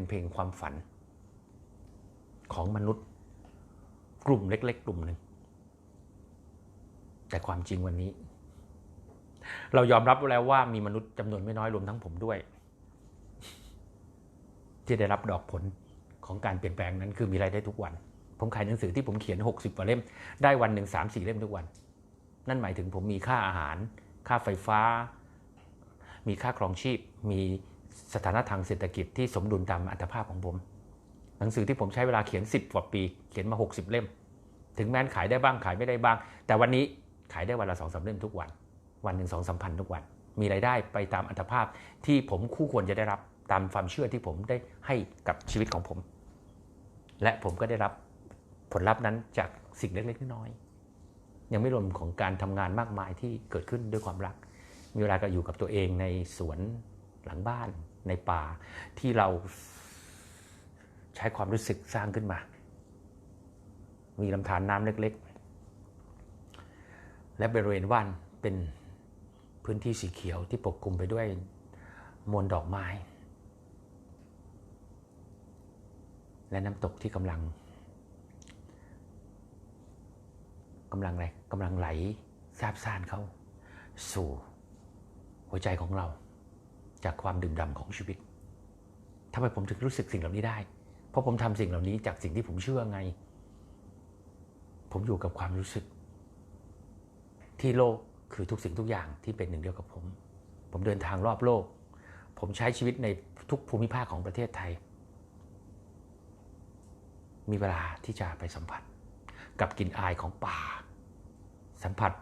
เป็นเพลงความฝันของมนุษย์ กลุ่มเล็ก ๆ กลุ่มหนึ่งแต่ความจริงวันนี้ เรายอมรับแล้วว่ามีมนุษย์จำนวนไม่น้อยรวมทั้งผมด้วย ที่ได้รับดอกผลของการเปลี่ยนแปลงนั้นคือมีรายได้ทุกวัน ผมขายหนังสือที่ผมเขียน 60กว่าเล่ม ได้วันหนึ่งสามสี่เล่มทุกวัน นั่นหมายถึงผมมีค่าอาหาร ค่าไฟฟ้า มีค่าครองชีพ มี สถานะทางเศรษฐกิจที่สมดุลตามอัตภาพของผม หนังสือที่ผมใช้เวลาเขียน 10 กว่าปี เขียนมา 60 เล่ม ถึงแม้นขายได้บ้างขายไม่ได้บ้าง แต่วันนี้ขายได้วันละสองสามเล่มทุกวัน วันหนึ่งสองสามพันทุกวัน มีรายได้ไปตามอัตภาพที่ผมคู่ควรจะได้รับตามความเชื่อที่ผมได้ให้กับชีวิตของผม และผมก็ได้รับผลลัพธ์นั้นจากสิ่งเล็กๆน้อยๆยังไม่รวมของการทำงานมากมายที่เกิดขึ้นด้วยความรัก มีเวลาก็อยู่กับตัวเองในสวน หลังบ้านในป่าที่เราใช้ความรู้สึกสร้างขึ้นมา มีลำธารน้ำเล็กๆ และบริเวณว่านเป็นพื้นที่สีเขียวที่ปกคลุมไปด้วยมวลดอกไม้ และน้ำตกที่กำลังกำลังอะไรกำลังไหลซาบซ่านเข้าสู่หัวใจของเรา จากความดื่มด่ำของชีวิตทำไมผมถึงรู้สึกสิ่งเหล่านี้ได้ เพราะผมทำสิ่งเหล่านี้จากสิ่งที่ผมเชื่อไง ผมอยู่กับความรู้สึก ที่โลกคือทุกสิ่งทุกอย่างที่เป็นหนึ่งเดียวกับผม ผมเดินทางรอบโลก ผมใช้ชีวิตในทุกภูมิภาคของประเทศไทย มีเวลาที่จะไปสัมผัส กับกลิ่นอายของป่า สัมผัส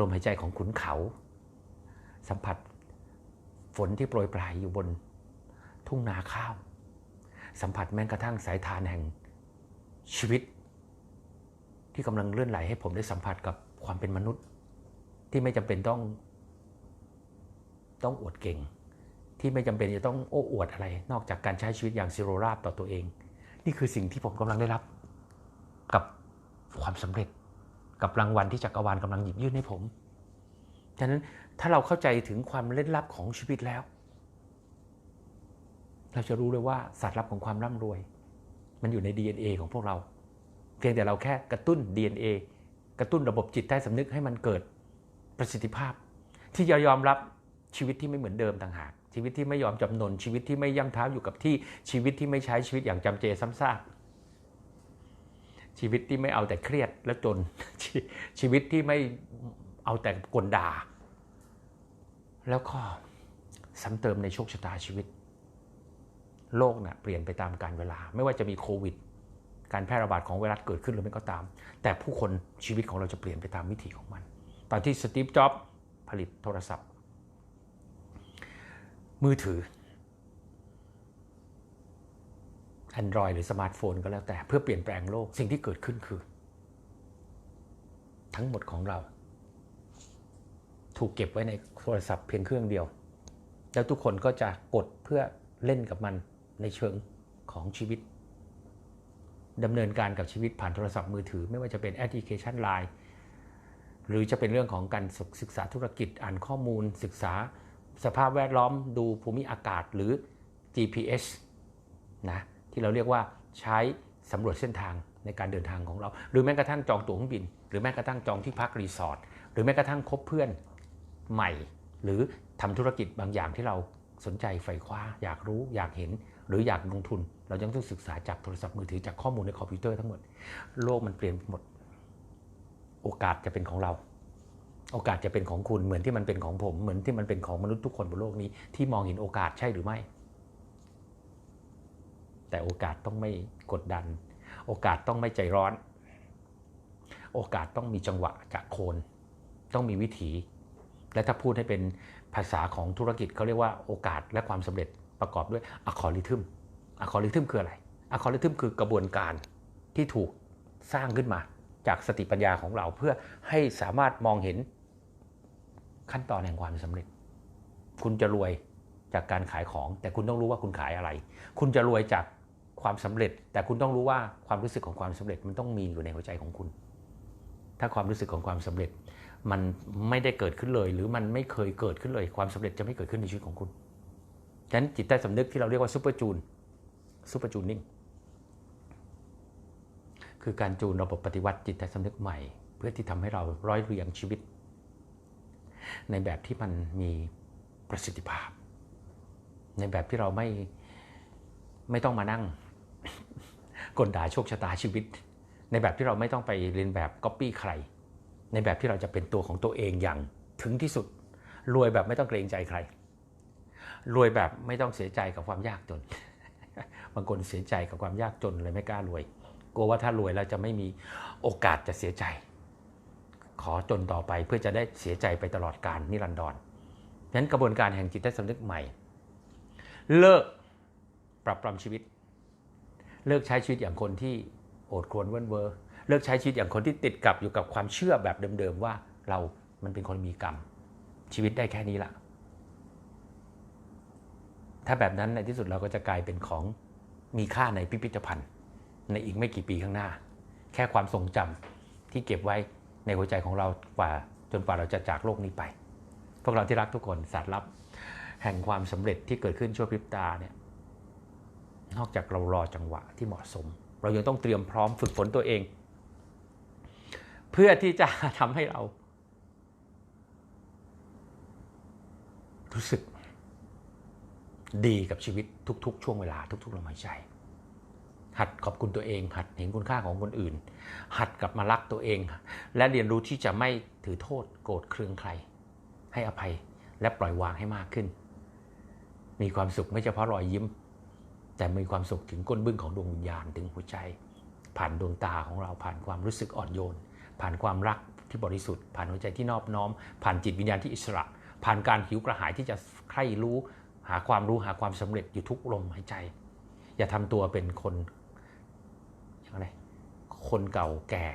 ลมหายใจของขุนเขา สัมผัส ฝนที่โปรยปลายอยู่บน ทุ่งนาข้าว สัมผัสแม้กระทั่งสายทานแห่งชีวิต ที่กำลังเลื่อนไหลให้ผมได้สัมผัสกับความเป็นมนุษย์ ที่ไม่จำเป็นต้อง ต้องอวดเก่ง ที่ไม่จำเป็นจะต้องโอ้อวดอะไร นอกจากการใช้ชีวิตอย่างซิโรราบต่อตัวเอง นี่คือสิ่งที่ผมกำลังได้รับ กับความสำเร็จ กับรางวัลที่จักรวาลกำลังหยิบยื่นให้ผม ฉะนั้น ถ้าเราเข้าใจถึงความเล่นลับของชีวิตแล้ว เราจะรู้เลยว่าศาสตร์ลับของความร่ำรวย มันอยู่ใน DNA ของพวกเรา เพียงแต่เราแค่กระตุ้น DNA กระตุ้นระบบจิตใต้สำนึกให้มันเกิดประสิทธิภาพ ที่จะยอมรับชีวิตที่ไม่เหมือนเดิมต่างหากชีวิตที่ไม่ยอมจำนนชีวิตที่ไม่ย่ำเท้าอยู่กับที่ชีวิตที่ไม่ใช้ชีวิตอย่างจำเจซ้ำซากชีวิตที่ไม่เอาแต่เครียดและจนชชีวิตที่ไม่เอาแต่กลด่า แล้วก็ซ้ำเติมในโชคชะตาชีวิต โลกน่ะเปลี่ยนไปตามกาลเวลา ไม่ว่าจะมีโควิด การแพร่ระบาดของไวรัสเกิดขึ้นหรือไม่ก็ตาม แต่ผู้คนชีวิตของเราจะเปลี่ยนไปตามวิถีของมัน ตอนที่สตีฟ จ็อบส์ผลิตโทรศัพท์ มือถือ Android หรือสมาร์ทโฟนก็แล้วแต่เพื่อเปลี่ยนแปลงโลกสิ่งที่เกิดขึ้นคือ ทั้งหมดของเรา ถูกเก็บไว้ในโทรศัพท์เพียงเครื่องเดียว แล้วทุกคนก็จะกดเพื่อเล่นกับมันในเชิงของชีวิตดำเนินการกับชีวิตผ่านโทรศัพท์มือถือ ไม่ว่าจะเป็นแอปพลิเคชัน Line หรือจะเป็นเรื่องของการศึกษาธุรกิจอ่านข้อมูล ศึกษาสภาพแวดล้อมดูภูมิอากาศหรือ GPS นะที่เราเรียกว่าใช้สำรวจเส้นทางในการเดินทางของเรา หรือแม้กระทั่งจองตั๋วเครื่องบิน หรือแม้กระทั่งจองที่พักรีสอร์ทหรือแม้กระทั่งคบเพื่อน ใหม่ หรือทำธุรกิจบางอย่างที่เราสนใจใฝ่คว้า อยากรู้อยากเห็นหรืออยากลงทุน เรายังต้องศึกษาจากโทรศัพท์มือถือจากข้อมูลในคอมพิวเตอร์ทั้งหมด โลกมันเปลี่ยนหมด โอกาสจะเป็นของเรา โอกาสจะเป็นของคุณเหมือนที่มันเป็นของผม เหมือนที่มันเป็นของมนุษย์ทุกคนบนโลกนี้ที่มองเห็นโอกาสใช่หรือไม่ แต่โอกาสต้องไม่กดดัน โอกาสต้องไม่ใจร้อน โอกาสต้องมีจังหวะจากโคน ต้องมีวิถี และถ้าพูดให้เป็นภาษาของธุรกิจเขาเรียกว่าโอกาสและความสำเร็จประกอบด้วยอะคอริทึมอะคอริทึมคืออะไรอะคอริทึมคือกระบวนการที่ถูกสร้างขึ้นมา จากสติปัญญาของเราเพื่อให้สามารถมองเห็นขั้นตอนแห่งความสำเร็จ คุณจะรวยจากการขายของ แต่คุณต้องรู้ว่าคุณขายอะไร คุณจะรวยจากความสำเร็จ แต่คุณต้องรู้ว่าความรู้สึกของความสำเร็จมันต้องมีอยู่ในหัวใจของคุณ ถ้าความรู้สึกของความสำเร็จ มันไม่ได้เกิดขึ้นเลย หรือมันไม่เคยเกิดขึ้นเลย ความสำเร็จจะไม่เกิดขึ้นในชีวิตของคุณฉะนั้นจิตใต้สำนึกที่เราเรียกว่าซูเปอร์จูนซูเปอร์จูนิ่งคือการจูนระบบปฏิวัติจิตใจสำนึกใหม่ เพื่อที่ทำให้เราร้อยเรียงชีวิต ในแบบที่มันมีประสิทธิภาพ ในแบบที่เราไม่ไม่ต้องมานั่งกลด่าโชคชะตาชีวิต ในแบบที่เราไม่ต้องไปเรียนแบบก๊อปปี้ใคร ในแบบที่เราจะเป็นตัวของตัวเองอย่างถึงที่สุด รวยแบบไม่ต้องเกรงใจใคร รวยแบบไม่ต้องเสียใจกับความยากจน บางคนเสียใจกับความยากจนเลยไม่กล้ารวย กลัวว่าถ้ารวยแล้วจะไม่มีโอกาสจะเสียใจ ขอจนต่อไปเพื่อจะได้เสียใจไปตลอดกาลนิรันดรนั้นกระบวนการแห่งจิตใต้สำนึกใหม่ เลิกปรับปรำชีวิต เลิกใช้ชีวิตอย่างคนที่โอดครวรเว้นเวอร์ เลิกใช้ชีวิตอย่างคนที่ติดกับอยู่กับความเชื่อแบบเดิมๆว่าเรามันเป็นคนมีกรรม ชีวิตได้แค่นี้ละถ้าแบบนั้นในที่สุดเราก็จะกลายเป็นของมีค่าในพิพิธภัณฑ์ ในอีกไม่กี่ปีข้างหน้า แค่ความทรงจำที่เก็บไว้ในหัวใจของเรากว่าจนกว่าเราจะจากโลกนี้ไป พวกเราที่รักทุกคนสารลับ แห่งความสำเร็จที่เกิดขึ้นชั่วพริบตาเนี่ยนอกจากเรารอจังหวะที่เหมาะสม เรายังต้องเตรียมพร้อมฝึกฝนตัวเอง เพื่อที่จะทำให้เรา รู้สึก ดีกับชีวิตทุก ๆ ช่วงเวลาทุก ๆลมหายใจ หัดขอบคุณตัวเอง หัดเห็นคุณค่าของคนอื่น หัดกลับมารักตัวเอง และเรียนรู้ที่จะไม่ถือโทษโกรธเคืองใคร ให้อภัยและปล่อยวางให้มากขึ้น มีความสุขไม่เฉพาะรอยยิ้ม แต่มีความสุขถึงก้นบึ้งของดวงวิญญาณถึงหัวใจ ผ่านดวงตาของเราผ่านความรู้สึกอ่อนโยน ผ่านความรักที่บริสุทธิ์ผ่านหัวใจที่นอบน้อม ผ่านจิตวิญญาณที่อิสระ ผ่านการหิวกระหายที่จะใคร่รู้ หาความรู้หาความสำเร็จอยู่ทุกลมหายใจ อย่าทำตัวเป็นคนอย่างไรคนเก่าแก่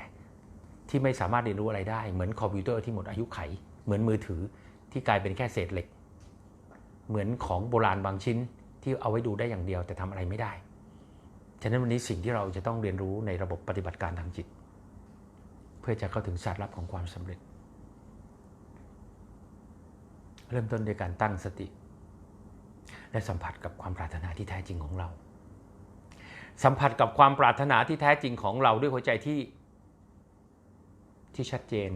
ที่ไม่สามารถเรียนรู้อะไรได้ เหมือนคอมพิวเตอร์ที่หมดอายุไข เหมือนมือถือที่กลายเป็นแค่เศษเหล็ก เหมือนของโบราณบางชิ้นที่เอาไว้ดูได้อย่างเดียวแต่ทำอะไรไม่ได้ ฉะนั้นวันนี้สิ่งที่เราจะต้องเรียนรู้ในระบบปฏิบัติการทางจิต พื่อจะเข้าถึงศาสตร์ลับของความสำเร็จ เริ่มต้นด้วยการตั้งสติ และสัมผัสกับความปรารถนาที่แท้จริงของเรา สัมผัสกับความปรารถนาที่แท้จริงของเราด้วยหัวใจที่ที่ชัดเจน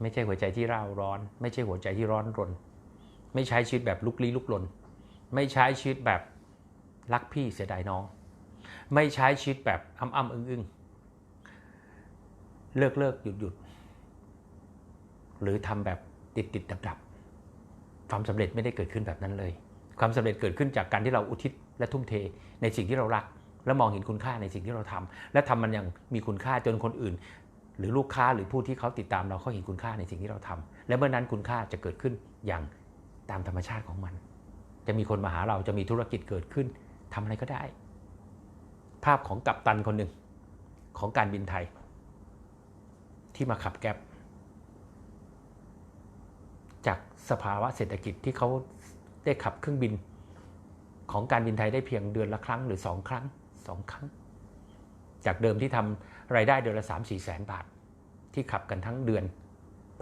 ไม่ใช่หัวใจที่ร่าร้อน ไม่ใช่หัวใจที่ร้อนรน ไม่ใช้ชีวิตแบบลุกลี้ลุกลน ไม่ใช้ชีวิตแบบรักพี่เสียดายน้อง ไม่ใช้ชีวิตแบบอ้ำอ้ำอึ้งอึ้ง เลิกเลิกหยุดหยุดหรือทำแบบติดติดดับดับความสำเร็จไม่ได้เกิดขึ้นแบบนั้นเลย ความสำเร็จเกิดขึ้นจากการที่เราอุทิศและทุ่มเทในสิ่งที่เรารัก และมองเห็นคุณค่าในสิ่งที่เราทำและทำมันอย่างมีคุณค่าจนคนอื่น หรือลูกค้าหรือผู้ที่เขาติดตามเราเขาเห็นคุณค่าในสิ่งที่เราทำและเมื่อนั้นคุณค่าจะเกิดขึ้นอย่างตามธรรมชาติของมัน จะมีคนมาหาเราจะมีธุรกิจเกิดขึ้นทำอะไรก็ได้ ภาพของกัปตันคนหนึ่งของการบินไทย ที่มาขับแก๊บจากสภาวะเศรษฐกิจที่เขาได้ขับเครื่องบินของการบินไทยได้เพียงเดือนละครั้งหรือสองครั้งสองครั้ง จากเดิมที่ทำรายได้เดือนละสามสี่แสนบาท ที่ขับกันทั้งเดือน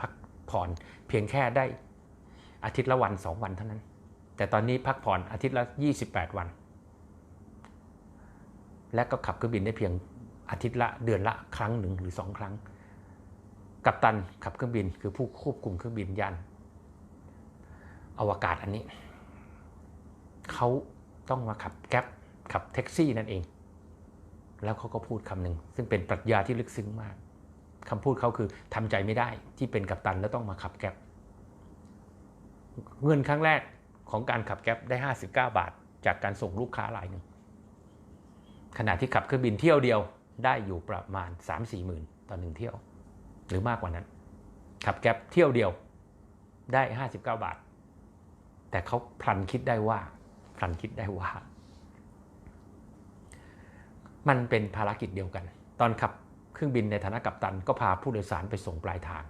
พักผ่อนเพียงแค่ได้อาทิตย์ละวันสองวันเท่านั้น แต่ตอนนี้พักผ่อนอาทิตย์ละ 28 วัน และก็ขับเครื่องบินได้เพียงอาทิตย์ละเดือนละครั้งหนึ่งหรือสองครั้ง กัปตันขับเครื่องบินคือผู้ควบคุมเครื่องบินยานอวกาศอันนี้ เขาต้องมาขับแก๊ปขับแท็กซี่นั่นเอง แล้วเขาก็พูดคำหนึ่งซึ่งเป็นปรัชญาที่ลึกซึ้งมากคำพูดเขาคือทำใจไม่ได้ที่เป็นกัปตันแล้วต้องมาขับแก๊ปเงินครั้งแรกของการขับแก๊ปได้ 59 บาท จากการส่งลูกค้ารายหนึ่งขณะที่ขับเครื่องบินเที่ยวเดียวได้อยู่ประมาณ 3-4หมื่นต่อหนึ่งเที่ยว หรือมากกว่านั้น ขับแก๊ปเที่ยวเดียวได้ 59 บาท แต่เขาพลันคิดได้ว่าพลันคิดได้ว่า มันเป็นภารกิจเดียวกัน ตอนขับเครื่องบินในฐานะกัปตัน ก็พาผู้โดยสารไปส่งปลายทาง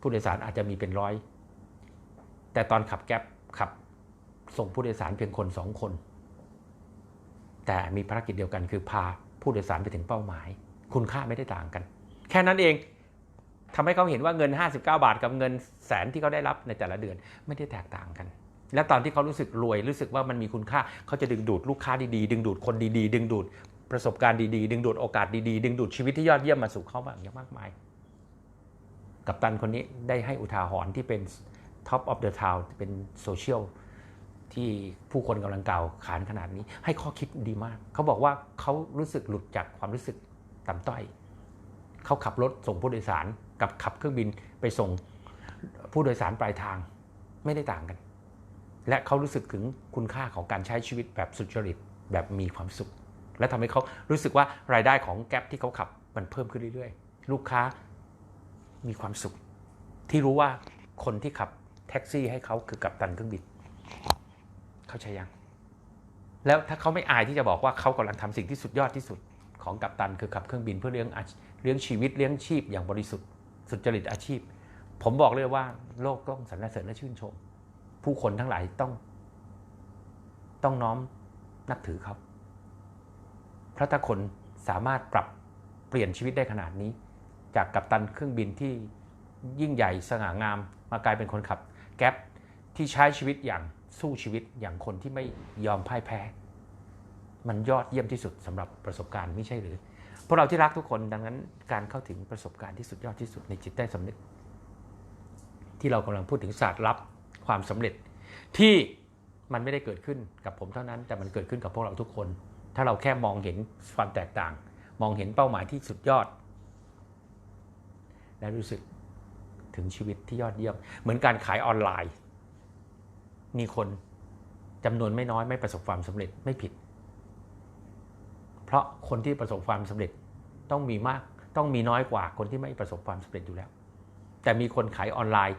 ผู้โดยสารอาจจะมีเป็นร้อย แต่ตอนขับแก๊ปขับส่งผู้โดยสารเพียงคนสองคน แต่มีภารกิจเดียวกันคือพาผู้โดยสารไปถึงเป้าหมาย คุณค่าไม่ได้ต่างกัน แค่นั้นเอง ทำให้เขาเห็นว่าเงิน 59 บาทกับเงินแสนที่เขาได้รับในแต่ละเดือนไม่ได้แตกต่างกัน และตอนที่เขารู้สึกรวยรู้สึกว่ามันมีคุณค่าเขาจะดึงดูดลูกค้าดีๆ ดึงดูดคนดีๆ ดึงดูดประสบการณ์ดีๆ ดึงดูดโอกาสดีๆ ดึงดูดชีวิตที่ยอดเยี่ยมมาสู่เขาบ้างอย่างมากมาย กับตันคนนี้ได้ให้อุทาหรณ์ที่เป็น Top of the Town เป็นโซเชียลที่ผู้คนกำลังกล่าวขานขนาดนี้ ให้ข้อคิดดีมาก เขาบอกว่าเขารู้สึกหลุดจากความรู้สึกต่ำต้อย เขาขับรถส่งผู้โดยสาร กับขับเครื่องบินไปส่งผู้โดยสารปลายทางไม่ได้ต่างกัน และเขารู้สึกถึงคุณค่าของการใช้ชีวิตแบบสุจริตแบบมีความสุข และทำให้เขารู้สึกว่ารายได้ของแก๊ปที่เขาขับมันเพิ่มขึ้นเรื่อยๆ ลูกค้ามีความสุข ที่รู้ว่าคนที่ขับแท็กซี่ให้เขาคือกัปตันเครื่องบินเข้าใจยัง แล้วถ้าเขาไม่อายที่จะบอกว่าเขากำลังทำสิ่งที่สุดยอดที่สุดของกัปตันคือขับเครื่องบินเพื่อเลี้ยงเลี้ยงชีวิตเลี้ยงชีพอย่างบริสุทธิ์ สุจริตอาชีพ ผมบอกเลยว่าโลกต้องสรรเสริญและชื่นชม ผู้คนทั้งหลายต้อง ต้องน้อมนับถือเขาเพราะถ้าคนสามารถปรับเปลี่ยนชีวิตได้ขนาดนี้ จากกัปตันเครื่องบินที่ยิ่งใหญ่สง่างาม มากลายเป็นคนขับ แก๊ปที่ใช้ชีวิตอย่างสู้ชีวิตอย่างคนที่ไม่ยอมพ่ายแพ้ มันยอดเยี่ยมที่สุดสำหรับประสบการณ์ไม่ใช่หรือ พวกเราที่รักทุกคนดังนั้นการเข้าถึงประสบการณ์ที่สุดยอดที่สุดในจิตใต้สำนึก ที่เรากำลังพูดถึงศาสตร์ลับความสำเร็จ ที่มันไม่ได้เกิดขึ้นกับผมเท่านั้น แต่มันเกิดขึ้นกับพวกเราทุกคน ถ้าเราแค่มองเห็นความแตกต่าง มองเห็นเป้าหมายที่สุดยอด และรู้สึกถึงชีวิตที่ยอดเยี่ยม เหมือนการขายออนไลน์ มีคนจำนวนไม่น้อยไม่ประสบความสำเร็จไม่ผิด เพราะคนที่ประสบความสำเร็จต้องมีมากต้องมีน้อยกว่าคนที่ไม่ประสบความสำเร็จอยู่แล้ว แต่มีคนขายออนไลน์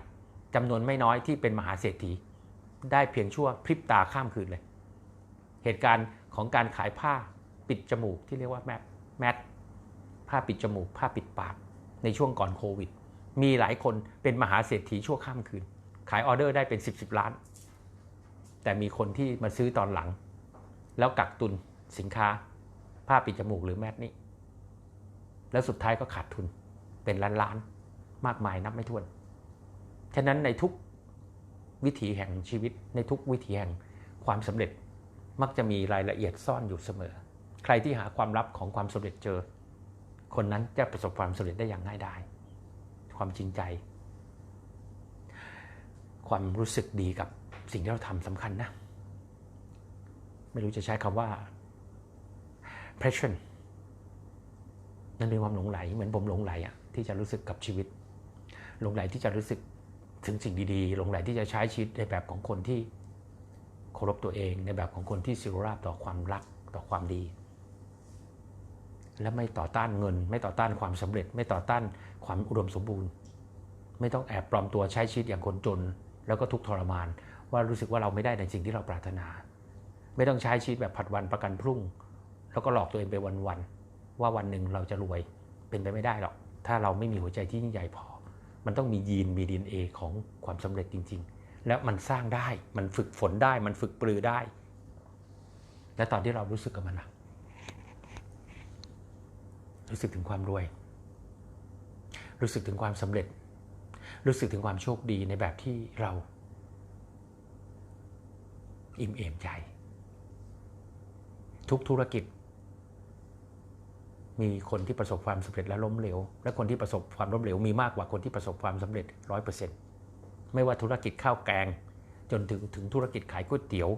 จำนวนไม่น้อยที่เป็นมหาเศรษฐี ได้เพียงชั่วพริบตาข้ามคืนเลย เหตุการณ์ของการขายผ้าปิดจมูกที่เรียกว่าแมทแมทผ้าปิดจมูก ผ้าปิดปาก ในช่วงก่อนโควิด มีหลายคนเป็นมหาเศรษฐีชั่วข้ามคืน ขายออเดอร์ได้เป็น 10บสล้าน แต่มีคนที่มาซื้อตอนหลัง แล้วกักตุนสินค้า ผ้าปิดจมูกหรือแมทนี้ แล้วสุดท้ายก็ขาดทุนเป็นล้านล้านๆมากมายนับไม่ถ้วน ฉะนั้นในทุกวิถีแห่งชีวิต ในทุกวิถีแห่งความสำเร็จมักจะมีรายละเอียดซ่อนอยู่เสมอ ใครที่หาความลับของความสำเร็จเจอ คนนั้นจะประสบความสำเร็จได้อย่างง่ายดายความจริงใจ ความรู้สึกดีกับสิ่งที่เราทำสำคัญนะ ไม่รู้จะใช้คำว่า passion นั่นเป็นความหลงไหลเหมือนผมหลงไหลอะที่จะรู้สึกกับชีวิต หลงไหลที่จะรู้สึกถึงสิ่งดีๆ หลงไหลที่จะใช้ชีวิตในแบบของคนที่เคารพตัวเองในแบบของคนที่สิรราบต่อความรักต่อความดี และไม่ต่อต้านเงิน ไม่ต่อต้านความสำเร็จ ไม่ต่อต้านความอุดมสมบูรณ์ ไม่ต้องแอบปลอมตัวใช้ชีวิตอย่างคนจน แล้วก็ทุกทรมาน ว่ารู้สึกว่าเราไม่ได้ในสิ่งที่เราปรารถนา ไม่ต้องใช้ชีวิตแบบผัดวันประกันพรุ่ง แล้วก็หลอกตัวเองไปวันๆว่าวันหนึ่งเราจะรวยเป็นไปไม่ได้หรอก ถ้าเราไม่มีหัวใจที่ยิ่งใหญ่พอ มันต้องมียีนมีดีเอของความสำเร็จจริง ๆ แล้วมันสร้างได้มันฝึกฝนได้มันฝึกปรือได้ และตอนที่เรารู้สึกกับมันนะรู้สึกถึงความรวย รู้สึกถึงความสำเร็จ รู้สึกถึงความโชคดีในแบบที่เรา อิ่มเอมใจ ทุกธุรกิจ มีคนที่ประสบความสำเร็จและล้มเหลว และคนที่ประสบความล้มเหลวมีมากกว่าคนที่ประสบความสำเร็จร้อยเปอร์เซ็นต์ไม่ว่าธุรกิจข้าวแกง จนถึงถึงธุรกิจขายก๋วยเตี๋ยว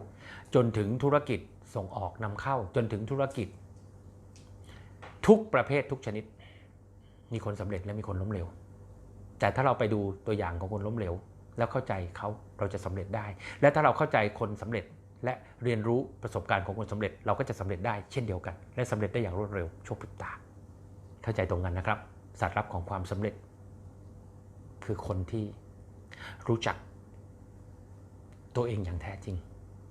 จนถึงธุรกิจส่งออกนำเข้า จนถึงธุรกิจ ทุกประเภททุกชนิด มีคนสำเร็จและมีคนล้มเหลว แต่ถ้าเราไปดูตัวอย่างของคนล้มเหลว แล้วเข้าใจเขาเราจะสำเร็จได้ และถ้าเราเข้าใจคนสำเร็จ และเรียนรู้ประสบการณ์ของคนสำเร็จ เราก็จะสำเร็จได้เช่นเดียวกัน และสำเร็จได้อย่างรวดเร็วชั่วพริบตา เข้าใจตรงกันนะครับศาสตร์ลับของความสำเร็จ คือคนที่รู้จักตัวเองอย่างแท้จริง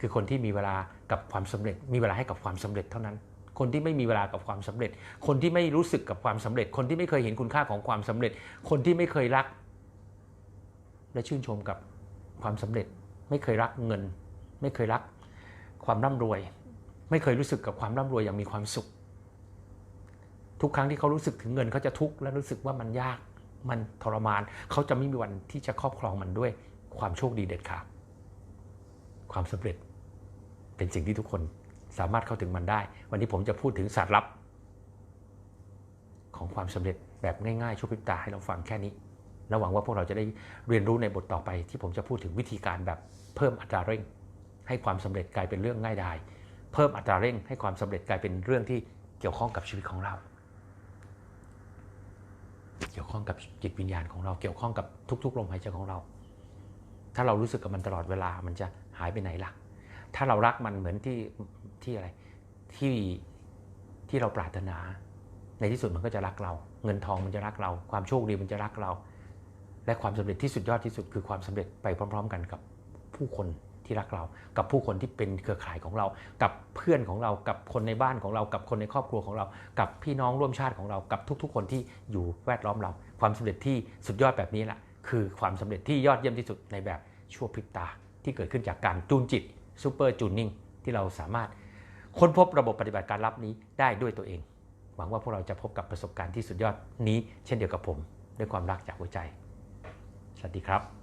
คือคนที่มีเวลากับความสำเร็จ มีเวลาให้กับความสำเร็จเท่านั้น คนที่ไม่มีเวลากับความสำเร็จ คนที่ไม่รู้สึกกับความสำเร็จ คนที่ไม่เคยเห็นคุณค่าของความสำเร็จ คนที่ไม่เคยรัก และชื่นชมกับความสำเร็จ ไม่เคยรักเงิน ไม่เคยรัก ความร่ำรวย ไม่เคยรู้สึกกับความร่ำรวยอย่างมีความสุข ทุกครั้งที่เขารู้สึกถึงเงินเขาจะทุกข์และรู้สึกว่ามันยากมันทรมาน เขาจะไม่มีวันที่จะครอบครองมันด้วยความโชคดีเด็ดขาดความสำเร็จเป็นสิ่งที่ทุกคนสามารถเข้าถึงมันได้ วันนี้ผมจะพูดถึงศาสตร์ลับ ของความสำเร็จแบบง่ายๆชั่วพริบตาให้เราฟังแค่นี้และหวังว่าพวกเราจะได้เรียนรู้ในบทต่อไปที่ผมจะพูดถึงวิธีการแบบเพิ่มอัตราเร่ง ให้ความสำเร็จกลายเป็นเรื่องง่ายดาย เพิ่มอัตราเร่งให้ความสำเร็จกลายเป็นเรื่องที่เกี่ยวข้องกับชีวิตของเรา เกี่ยวข้องกับจิตวิญญาณของเราเกี่ยวข้องกับทุกๆลมหายใจของเรา ถ้าเรารู้สึกกับมันตลอดเวลามันจะหายไปไหนล่ะ ถ้าเรารักมันเหมือนที่ที่อะไรที่ที่เราปรารถนา ในที่สุดมันก็จะรักเรา เงินทองมันจะรักเรา ความโชคดีมันจะรักเรา และความสำเร็จที่สุดยอดที่สุดคือความสำเร็จไปพร้อม ๆ กันกับผู้คน ที่รักเรา กับผู้คนที่เป็นเครือข่ายของเรา กับเพื่อนของเรา กับคนในบ้านของเรา กับคนในครอบครัวของเรา กับพี่น้องร่วมชาติของเรา กับทุกๆ คนที่อยู่แวดล้อมเรา ความสำเร็จที่สุดยอดแบบนี้แหละคือความสำเร็จที่ยอดเยี่ยมที่สุดในแบบชั่วพริบตา ที่เกิดขึ้นจากการจูนจิตซูเปอร์จูนนิ่งที่เราสามารถค้นพบระบบปฏิบัติการลับนี้ได้ด้วยตัวเอง หวังว่าพวกเราจะพบกับประสบการณ์ที่สุดยอดนี้ เช่นเดียวกับผม ด้วยความรักจากหัวใจ สวัสดีครับ